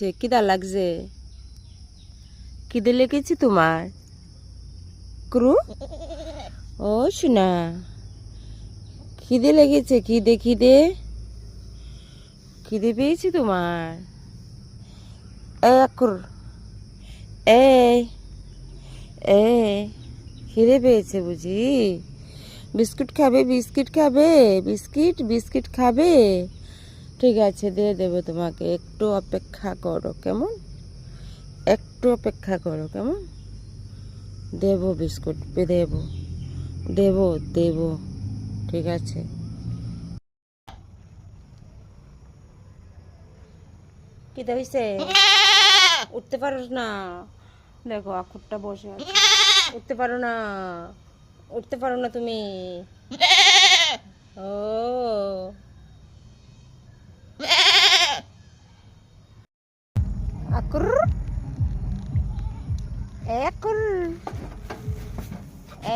সে কিদা লাগছে? কিদে লেগেছে তোমার? ক্রু? ও শোনা। খিদে লেগেছে? খিদে খিদে খিদে পেয়েছি তোমার? একুর এই এ খিদে পেয়েছে বুঝি? বিস্কুট খাবে, বিস্কিট খাবে, বিস্কিট বিস্কিট খাবে। ঠিক আছে, দিয়ে দেবো তোমাকে। একটু অপেক্ষা করো, কেমন? একটু অপেক্ষা করো, কেমন? দেবো বিস্কুট, দেবো দেবো দেবো, ঠিক আছে। কি হয়েছে উঠতে পারো না। দেখো, আখুরটা বসে উঠতে পারো না। উঠতে পারো না তুমি। ও। আকুর একুর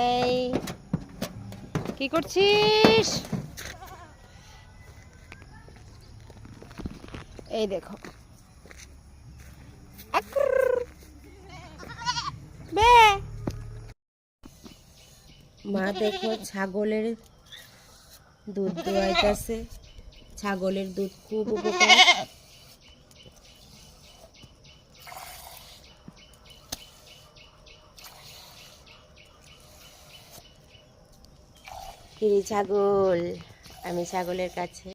এই কি করছিস? এই দেখো। আকুর মা দেখো ছাগলের দুধ দোয়াইতেছে। ছাগলের দুধ খুব উপকার। কিরে ছাগল আমি ছাগলের কাছে।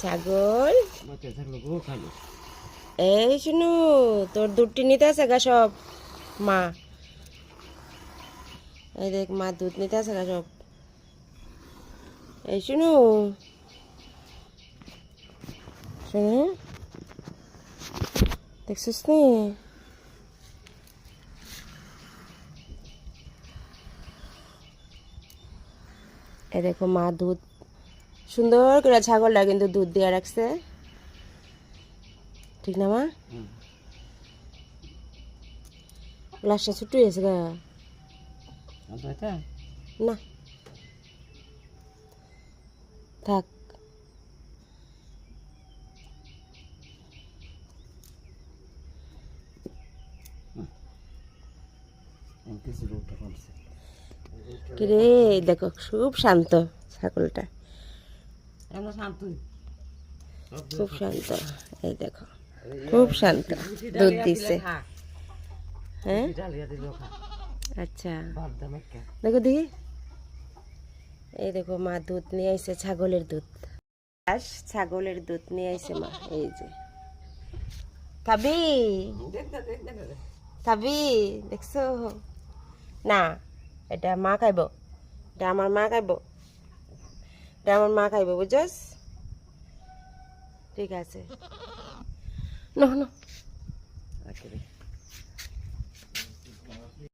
ছাগল? এই শুনু তোর দুধটি নিতে আছে গা সব? মা। এই দেখ মা দুধ নিতে আছে গা সব। এই শুনু দেখছিস নি এই দেখো মা দুধ। সুন্দর করে ছাগলটা কিন্তু দুধ দিয়ে রাখছে। ঠিক না মা? গ্লাসটা ছুটু হয়েছে গা। না। থাক। কিরে দেখো খুব শান্ত ছাগলটা। খুব শান্ত এই দেখো খুব শান্ত দুধ দিছে। হ্যাঁ? আচ্ছা। দেখো দেখি। এই দেখো মা দুধ নিয়ে আইছে ছাগলের দুধ। আস ছাগলের দুধ নিয়ে আইছে মা এই যে। খাবি খাবি দেখছ? না, এটা মা খাইব। এটা আমার মা খাইব। এটা আমার মা খাইব বুঝছ ঠিক আছে। না না।